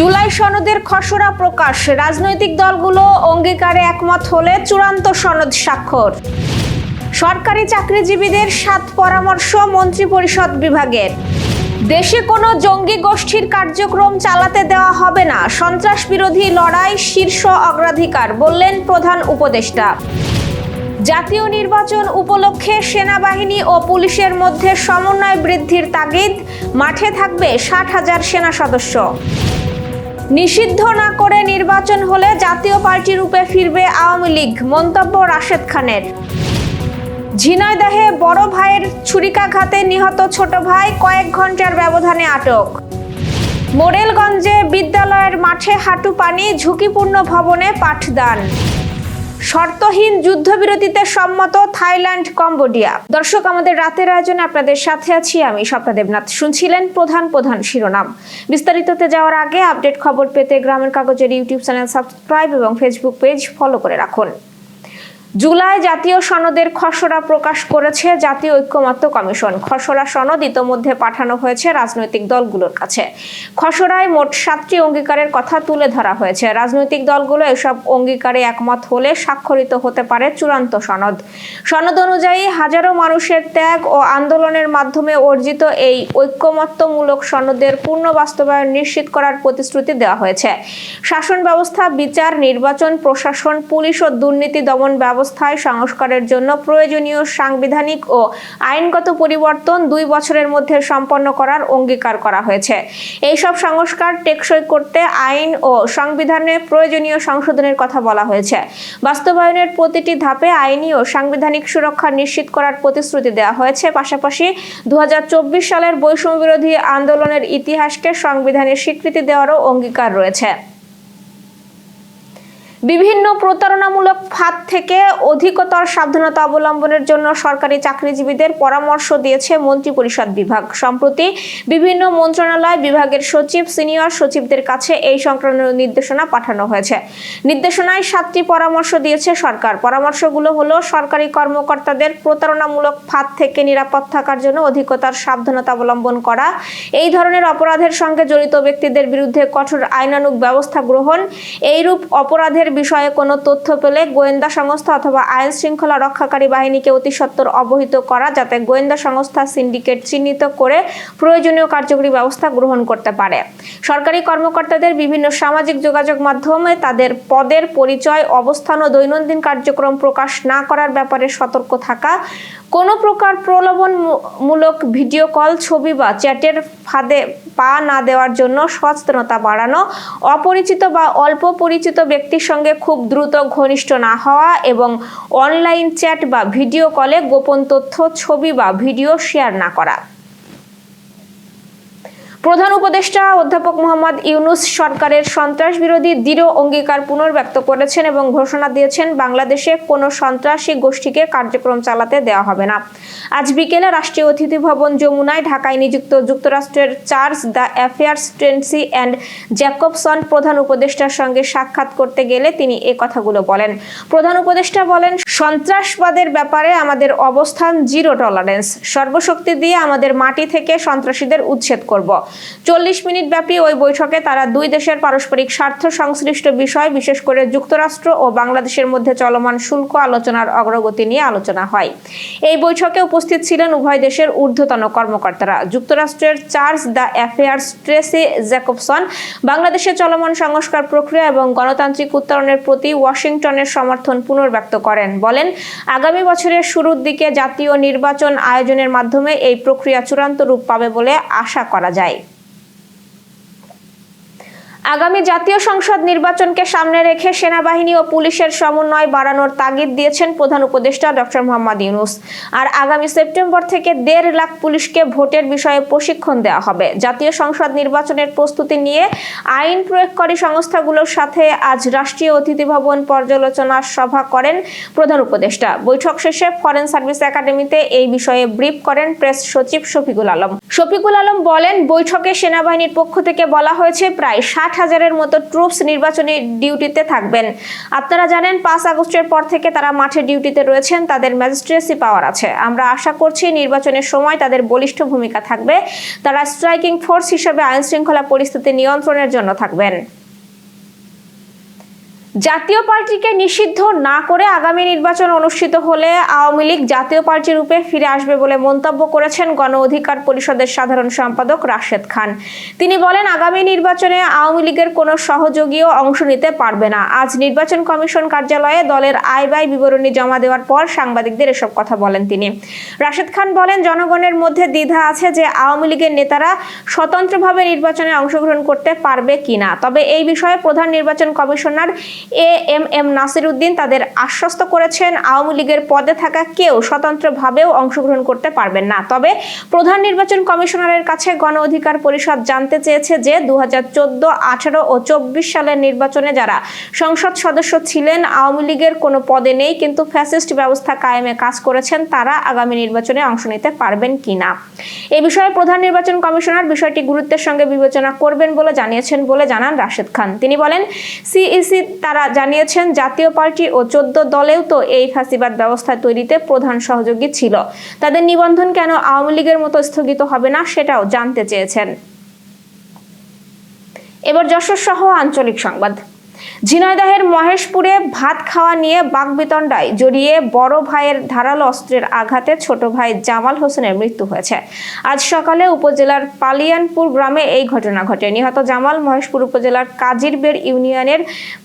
জুলাই সনদের খসড়া প্রকাশ। রাজনৈতিক দলগুলো অঙ্গীকারে একমত হলে চূড়ান্ত সনদ স্বাক্ষর। সরকারি চাকরিজীবীদের সাত পরামর্শ মন্ত্রিপরিষদ বিভাগের। দেশে কোনো জঙ্গি গোষ্ঠীর কার্যক্রম চালাতে দেওয়া হবে না। সন্ত্রাস বিরোধী লড়াই শীর্ষ অগ্রাধিকার, বললেন প্রধান উপদেষ্টা। জাতীয় নির্বাচন উপলক্ষে সেনাবাহিনী ও পুলিশের মধ্যে সমন্বয় বৃদ্ধির তাগিদ। মাঠে থাকবে ষাট হাজার সেনা সদস্য। নিষিদ্ধ না করে নির্বাচন হলে জাতীয় পার্টি রূপে ফিরবে আওয়ামী লীগ। মন্তব্য রাশেদ খানের। ঝিনাইদহে বড় ভাইয়ের ছুরিকাঘাতে নিহত ছোট ভাই কয়েক ঘণ্টার ব্যবধানে আটক। মোরেলগঞ্জে বিদ্যালয়ের মাঠে হাঁটু পানি ঝুঁকিপূর্ণ ভবনে পাঠদান। শর্তহীন যুদ্ধবিরতিতে সম্মত থাইল্যান্ড, কম্বোডিয়া। দর্শক, আমাদের রাতের আয়োজনে আপনাদের সাথে আছি আমি স্বপ্না দেবনাথ। শুনছিলেন প্রধান প্রধান শিরোনাম। বিস্তারিততে যাওয়ার আগে আপডেট খবর পেতে গ্রামের কাগজের ইউটিউব চ্যানেল সাবস্ক্রাইব এবং ফেসবুক পেজ ফলো করে রাখুন। জুলাই জাতীয় সনদের খসড়া প্রকাশ করেছে জাতীয় ঐক্যমত্য কমিশন। খসড়া সনদ ইতোমধ্যে পাঠানো হয়েছে রাজনৈতিক দলগুলোর কাছে। খসড়ায় মোট সাতটি অঙ্গীকারের কথা তুলে ধরা হয়েছে। রাজনৈতিক দলগুলো এসব অঙ্গীকারে একমত হলে স্বাক্ষরিত হতে পারে চূড়ান্ত সনদ। সনদ অনুযায়ী হাজারো মানুষের ত্যাগ ও আন্দোলনের মাধ্যমে অর্জিত এই ঐক্যমত্যমূলক সনদের পূর্ণ বাস্তবায়ন নিশ্চিত করার প্রতিশ্রুতি দেওয়া হয়েছে। শাসন ব্যবস্থা, বিচার, নির্বাচন, প্রশাসন, পুলিশ ও দুর্নীতি দমন ব্যবস্থায় সংস্কারের জন্য প্রয়োজনীয় সাংবিধানিক ও আইনগত পরিবর্তন দুই বছরের মধ্যে সম্পন্ন করার অঙ্গীকার করা হয়েছে। এইসব সংস্কার টেকসই করতে আইন ও সংবিধানে প্রয়োজনীয় সংশোধনের কথা বলা হয়েছে। বাস্তবায়নের প্রতিটি ধাপে আইনি ও সাংবিধানিক সুরক্ষা নিশ্চিত করার প্রতিশ্রুতি দেওয়া হয়েছে। পাশাপাশি দু হাজার চব্বিশ সালের বৈষম্য বিরোধী আন্দোলনের ইতিহাসকে সংবিধানের স্বীকৃতি দেওয়ারও অঙ্গীকার রয়েছে। বিভিন্ন প্রতারণামূলক ফাঁদ থেকে অধিকতর সাবধানতা অবলম্বনের জন্য সরকারি চাকরিজীবীদের পরামর্শ দিয়েছে মন্ত্রিপরিষদ বিভাগ। সম্প্রতি বিভিন্ন মন্ত্রণালয় বিভাগের সচিব, সিনিয়র সচিবদের কাছে এই সংক্রান্ত নির্দেশনা পাঠানো হয়েছে। নির্দেশনায় সাতটি পরামর্শ দিয়েছে সরকার। পরামর্শগুলো হলো, সরকারি কর্মকর্তাদের প্রতারণামূলক ফাঁদ থেকে নিরাপদ থাকার জন্য অধিকতর সাবধানতা অবলম্বন করা, এই ধরনের অপরাধের সঙ্গে জড়িত ব্যক্তিদের বিরুদ্ধে কঠোর আইনানুগ ব্যবস্থা গ্রহণ, এইরূপ অপরাধের বিষয়ে কোনো তথ্য পেলে গোয়েন্দা সংস্থা অথবা আইন শৃঙ্খলা রক্ষাকারী বাহিনীকে অতি সত্বর অবহিত করা যাতে গোয়েন্দা সংস্থা সিন্ডিকেট চিহ্নিত করে প্রয়োজনীয় কার্যকরী ব্যবস্থা গ্রহণ করতে পারে। সরকারি কর্মকর্তাদের বিভিন্ন সামাজিক যোগাযোগ মাধ্যমে তাদের পদের পরিচয়, অবস্থান ও দৈনন্দিন কার্যক্রম প্রকাশ না করার ব্যাপারে সতর্ক থাকা, কোনো প্রকার প্রলোভনমূলক ভিডিও কল, ছবি বা চ্যাটের ফাঁদে পা না দেওয়ার জন্য সচেতনতা বাড়ানো, অপরিচিত বা অল্প পরিচিত ব্যক্তির সঙ্গে খুব দ্রুত ঘনিষ্ঠ না হওয়া এবং অনলাইন চ্যাট বা ভিডিও কলে গোপন তথ্য, ছবি বা ভিডিও শেয়ার না করা। প্রধান উপদেষ্টা অধ্যাপক মোহাম্মদ ইউনুস সরকারের সন্ত্রাস বিরোধী দৃঢ় অঙ্গীকার পুনর্ব্যক্ত করেছেন এবং ঘোষণা দিয়েছেন, বাংলাদেশে কোনো সন্ত্রাসী গোষ্ঠীকে কার্যক্রম চালাতে দেওয়া হবে না। আজ বিকেলে রাষ্ট্রীয় অতিথি ভবন যমুনায় ঢাকায় নিযুক্ত যুক্তরাষ্ট্রের charge d'affaires Tracey Ann Jacobson প্রধান উপদেষ্টার সঙ্গে সাক্ষাৎ করতে গেলে তিনি এ কথাগুলো বলেন। প্রধান উপদেষ্টা বলেন, সন্ত্রাসবাদের ব্যাপারে আমাদের অবস্থান জিরো টলারেন্স। সর্বশক্তি দিয়ে আমাদের মাটি থেকে সন্ত্রাসীদের উচ্ছেদ করব। চল্লিশ মিনিট ব্যাপী ওই বৈঠকে তারা দুই দেশের পারস্পরিক স্বার্থ সংশ্লিষ্ট বিষয়, বিশেষ করে যুক্তরাষ্ট্র ও বাংলাদেশের মধ্যে চলমান শুল্ক আলোচনার অগ্রগতি নিয়ে আলোচনা হয়। এই বৈঠকে উপস্থিত ছিলেন উভয় দেশের ঊর্ধ্বতন কর্মকর্তারা। যুক্তরাষ্ট্রের charge d'affaires Tracey Jacobson, বাংলাদেশে চলমান সংস্কার প্রক্রিয়া এবং গণতান্ত্রিক উত্তরণের প্রতি ওয়াশিংটনের সমর্থন পুনর্ব্যক্ত করেন বলেন, আগামী বছরের শুরুর দিকে জাতীয় নির্বাচন আয়োজনের মাধ্যমে এই প্রক্রিয়া চূড়ান্ত রূপ পাবে বলে আশা করা যায়। আগামী জাতীয় সংসদ নির্বাচনকে সামনে রেখে সেনাবাহিনী ও পুলিশের সমন্বয় বাড়ানোর তাগিদ দিয়েছেন প্রধান উপদেষ্টা ডক্টর মোহাম্মদ ইউনুস। আর আগামী সেপ্টেম্বর থেকে দেড় লাখ পুলিশকে ভোটের বিষয়ে প্রশিক্ষণ দেওয়া হবে। জাতীয় সংসদ নির্বাচনের প্রস্তুতি নিয়ে আইন প্রয়োগকারী সংস্থাগুলোর সাথে আজ রাষ্ট্রীয় অতিথি ভবন পর্যালোচনা সভা করেন প্রধান উপদেষ্টা। বৈঠক শেষে ফরেন সার্ভিস একাডেমিতে এই বিষয়ে ব্রিফ করেন প্রেস সচিব শফিকুল আলম। শফিকুল আলম বলেন, বৈঠকে সেনাবাহিনীর পক্ষ থেকে বলা হয়েছে, প্রায় ষাট আট হাজারের মতো ট্রুপস নির্বাচনী ডিউটিতে থাকবেন। আপনারা জানেন, পাঁচ আগস্টের পর থেকে তারা মাঠে ডিউটিতে রয়েছেন, তাদের ম্যাজিস্ট্রেসি পাওয়ার আছে। আমরা আশা করছি, নির্বাচনের সময় তাদের বলিষ্ঠ ভূমিকা থাকবে। তারা স্ট্রাইকিং ফোর্স হিসেবে আইনশৃঙ্খলা পরিস্থিতি নিয়ন্ত্রণের জন্য থাকবেন। জাতীয় পার্টিকে নিষিদ্ধ না করে আগামী নির্বাচন অনুষ্ঠিত হলে আওয়ামী লীগ জাতীয় পার্টি রূপে ফিরে আসবে বলে মন্তব্য করেছেন গণ অধিকার পরিষদের সাধারণ সম্পাদক রাশেদ খান। তিনি বলেন, আগামী নির্বাচনে আওয়ামী লীগের কোনো সহযোগীও অংশ নিতে পারবে না। আজ নির্বাচন কমিশন কার্যালয়ে দলের আয় ব্যয় বিবরণী জমা দেওয়ার পর সাংবাদিকদের এসব কথা বলেন তিনি। রাশেদ খান বলেন, জনগণের মধ্যে দ্বিধা আছে যে আওয়ামী লীগের নেতারা স্বতন্ত্রভাবে নির্বাচনে অংশগ্রহণ করতে পারবে কিনা। তবে এই বিষয়ে প্রধান নির্বাচন commissioner A M M Nasir Uddin তাদের আশ্বস্ত করেছেন, আওয়ামী লীগের পদে থাকা কেউ স্বতন্ত্রভাবেও অংশগ্রহণ করতে পারবেন না। তবে প্রধান নির্বাচন কমিশনারের কাছে গণ অধিকার পরিষদ জানতে চেয়েছে যে দু হাজার চোদ্দ, আঠারো ও চব্বিশ সালের নির্বাচনে যারা সংসদ সদস্য ছিলেন, আওয়ামী লীগের কোনো পদে নেই, কিন্তু ফ্যাসিস্ট ব্যবস্থা কায়েমে কাজ করেছেন, তারা আগামী নির্বাচনে অংশ নিতে পারবেন কিনা? এ বিষয়ে প্রধান নির্বাচন কমিশনার বিষয়টি গুরুত্বের সঙ্গে বিবেচনা করবেন বলে জানিয়েছেন বলে জানান রাশেদ খান। তিনি বলেন, সিইসি তারা জানিয়েছেন, জাতীয় পার্টি ও চোদ্দ দলেও তো এই ফাঁসিবাদ ব্যবস্থা তৈরিতে প্রধান সহযোগী ছিল। তাদের নিবন্ধন কেন আওয়ামী লীগের মতো স্থগিত হবে না সেটাও জানতে চেয়েছেন। এবার যশোর সহ আঞ্চলিক সংবাদ। ঝিনাইদহের মহেশপুরে ভাত খাওয়া নিয়ে বাগবিতণ্ডায় জড়িয়ে বড় ভাইয়ের ধারালো অস্ত্রের আঘাতে ছোট ভাই জামাল হোসেনের মৃত্যু হয়েছে। আজ সকালে উপজেলার পালিয়ানপুর গ্রামে এই ঘটনা ঘটে। নিহত জামাল মহেশপুর উপজেলার কাজিরবের ইউনিয়নের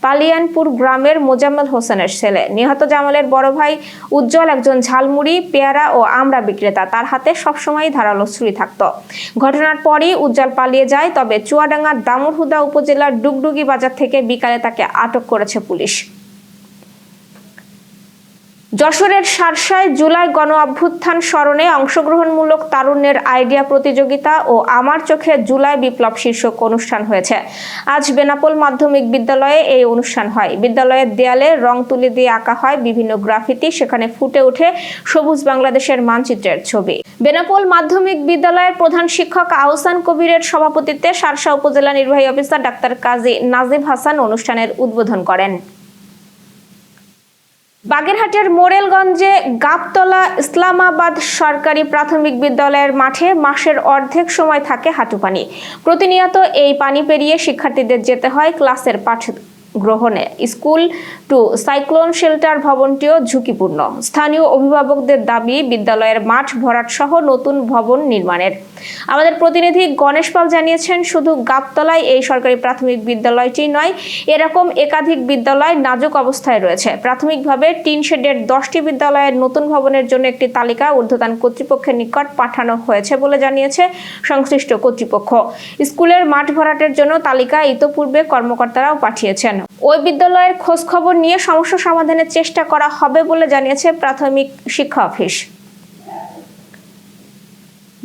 পালিয়ানপুর গ্রামের মোজাম্মেল হোসেনের ছেলে। নিহত জামালের বড় ভাই উজ্জ্বল একজন ঝালমুড়ি, পেয়ারা ও আমড়া বিক্রেতা। তার হাতে সবসময় ধারালো ছুরি থাকত। ঘটনার পরই উজ্জ্বল পালিয়ে যায়, তবে চুয়াডাঙ্গার দামুরহুদা উপজেলার ডুগডুগি বাজার থেকে বিকালে তাকে আটক করেছে পুলিশ। যশোরের সারসায় জুলাই গণ অভ্যুত্থান স্মরণে অংশগ্রহণমূলক তারুণ্যের আইডিয়া প্রতিযোগিতা ও আমার চোখে জুলাই বিপ্লব শীর্ষক অনুষ্ঠান হয়েছে। আজ বেনাপোল মাধ্যমিক বিদ্যালয়ে এই অনুষ্ঠান হয়। বিদ্যালয়ের দেয়ালে রং তুলি দিয়ে আঁকা হয় বিভিন্ন গ্রাফিতি, সেখানে ফুটে ওঠে সবুজ বাংলাদেশের মানচিত্রের ছবি। বেনাপোল মাধ্যমিক বিদ্যালয়ের প্রধান শিক্ষক আহসান কবিরের সভাপতিত্বে সারসা উপজেলা নির্বাহী অফিসার ডাক্তার কাজী নাজিব হাসান অনুষ্ঠানের উদ্বোধন করেন। বাগেরহাটের মোরেলগঞ্জে গাবতলা ইসলামাবাদ সরকারি প্রাথমিক বিদ্যালয়ের মাঠে মাসের অর্ধেক সময় থাকে হাঁটু পানি প্রতিনিয়ত এই পানি পেরিয়ে শিক্ষার্থীদের যেতে হয় ক্লাসের পাঠ। গ্রহণে। স্কুল টু সাইক্লোন শেল্টার ভবনটিও ঝুঁকিপূর্ণ। স্থানীয় অভিভাবকদের দাবি, বিদ্যালয়ের মাঠ ভরাট সহ নতুন ভবন নির্মাণের। আমাদের প্রতিনিধি গণেশ পাল জানিয়েছেন, শুধু গাবতলায় এই সরকারি প্রাথমিক বিদ্যালয়টি নয়, এরকম একাধিক বিদ্যালয় নাজুক অবস্থায় রয়েছে। প্রাথমিকভাবে টিন শেডের দশটি বিদ্যালয়ের নতুন ভবনের জন্য একটি তালিকা ঊর্ধ্বতন কর্তৃপক্ষের নিকট পাঠানো হয়েছে বলে জানিয়েছে সংশ্লিষ্ট কর্তৃপক্ষ। স্কুলের মাঠ ভরাটের জন্য তালিকা ইতোপূর্বে কর্মকর্তারাও পাঠিয়েছেন। ওই বিদ্যালয়ের খোঁজ খবর নিয়ে সমস্যা সমাধানের চেষ্টা করা হবে বলে জানিয়েছে প্রাথমিক শিক্ষা অফিস।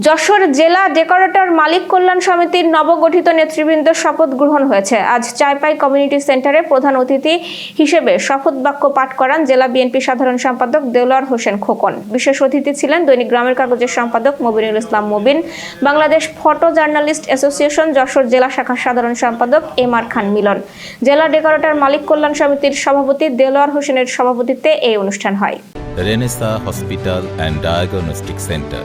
যশোর জেলা ডেকোরেটর মালিক কল্যাণ সমিতির নবগঠিত নেতৃবৃন্দ শপথ গ্রহণ হয়েছে। আজ চাইপাই কমিউনিটি সেন্টারে প্রধান অতিথি হিসেবে শপথ বাক্য পাঠ করান জেলা বিএনপি সাধারণ সম্পাদক দেওলার হোসেন খোকন। বিশেষ অতিথি ছিলেন দৈনিক গ্রামের কাগজের সম্পাদক Mobinul Islam Mobin, Bangladesh photo journalist association Jessore জেলা শাখার সাধারণ সম্পাদক এম আর খান মিলন। জেলা ডেকোরেটর মালিক কল্যাণ সমিতির সভাপতি দেলোয়ার হোসেনের সভাপতিত্বে এই অনুষ্ঠান হয়। Renaissance hospital and diagnostic centre.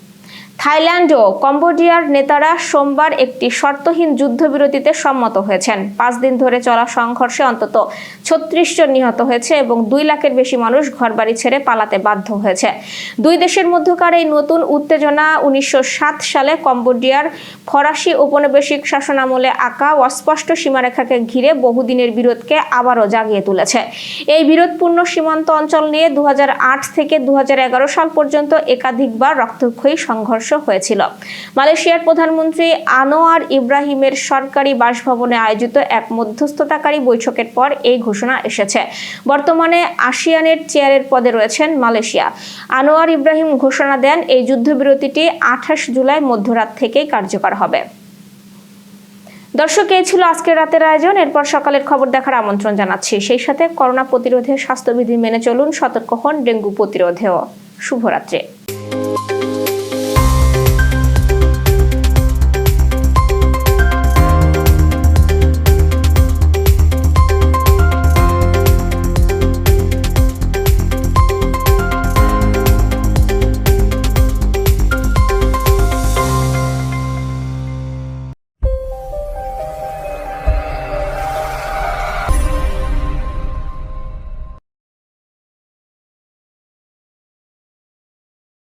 Thailand ও কম্বোডিয়ার নেতারা সোমবার একটি শর্তহীন যুদ্ধবিরতিতে সম্মত হয়েছেন। পাঁচ দিন ধরে চলা সংঘর্ষে অন্তত ছত্রিশ জন নিহত হয়েছে এবং দুই লাখের বেশি মানুষ ঘরবাড়ি ছেড়ে পালাতে বাধ্য হয়েছে। দুই দেশের মধ্যকার এই নতুন উত্তেজনা উনিশশো সাত সালে কম্বোডিয়ার ফরাসি উপনিবেশিক শাসনামলে আঁকা অস্পষ্ট সীমারেখাকে ঘিরে বহুদিনের বিরোধকে আবারও জাগিয়ে তুলেছে। এই বিরোধপূর্ণ সীমান্ত অঞ্চল নিয়ে দু হাজার আট থেকে দু হাজার এগারো সাল পর্যন্ত একাধিকবার রক্তক্ষয়ী সংঘর্ষ হয়েছিল। মালয়েশিয়ার প্রধানমন্ত্রী আনোয়ার ইব্রাহিমের সরকারি বাসভবনে আয়োজিত এক মধ্যস্থতাকারী বৈঠকের পর এই ঘোষণা এসেছে। বর্তমানে আসিয়ানের চেয়ারের পদে রয়েছেন মালয়েশিয়া। আনোয়ার ইব্রাহিম ঘোষণা দেন, এই যুদ্ধবিরতিটি আঠাশ জুলাই মধ্যরাত থেকেই কার্যকর হবে। দর্শক, এই ছিল আজকের রাতের আয়োজন। এরপর সকালের খবর দেখার আমন্ত্রণ জানাচ্ছি। সেই সাথে করোনা প্রতিরোধে স্বাস্থ্যবিধি মেনে চলুন, সতর্ক হন ডেঙ্গু প্রতিরোধেও। শুভরাত্রি।